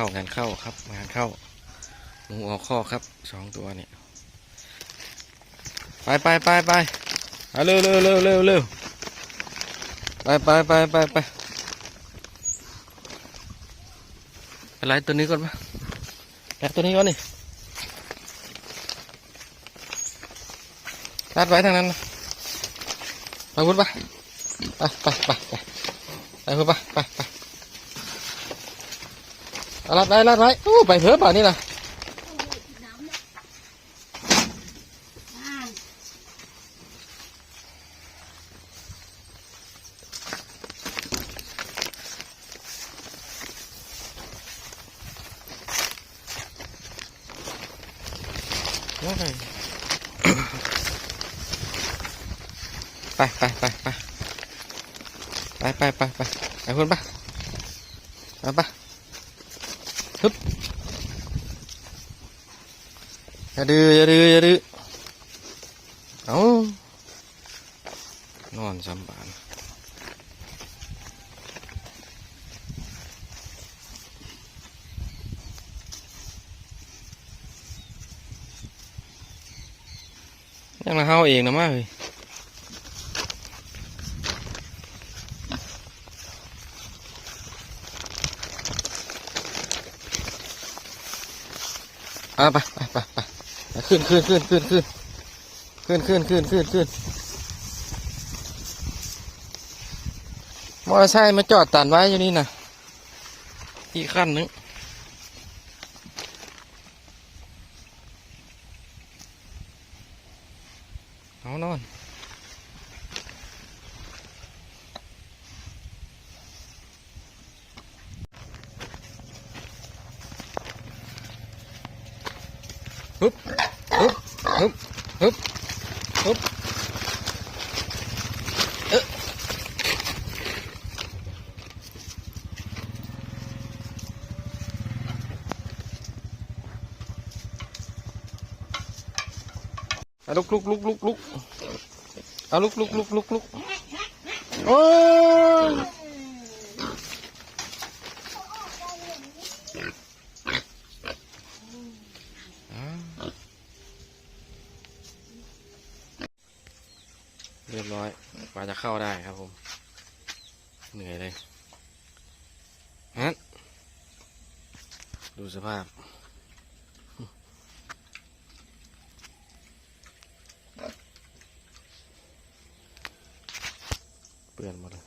เข้างานเข้าครับ งานเข้าหนูออกข้อครับสองตัวเนี่ยไปไปไปไปเร็วเร็วเร็วเร็วเร็วไปไปไปไปไปไปไล่ตัวนี้ก่อนมไล่ตัวนี้ก่อนนี่ลัดไว้ทางนั้นไปพุ่นไปไปไปไปไปไปพุ่นไปไปเอา ลัดไว้ลัดไว้โอ้ไปเถอะป่านนี้นะไปไปไปไปไปไปไปไปไปคุณปะไปปะ ฮึบอย่าดื้ออย่าดื้ออย่าดื้อเอานอนสำบานยังมาเฮาเองนะมาเฮ้ย อาไปไปไปไปไปขึ้นขึ้นขึ้นขึ้นขึ้นขึ้นขึ้นขึ้นขึ้นขึ้นมอเตอร์ไซค์มาจอดตันไว้อยู่นี่นะอีกขั้นนึงเอานอน ฮึบฮึบฮึบฮึบฮึบเอะเอาลุกลุกลุกลุกลุกเอาลุกลุกลุกลุกลุกโอ้ เรียบร้อยกว่าจะเข้าได้ครับผม เหนื่อยเลยฮะดูสภาพ เปื่อนหมดเลย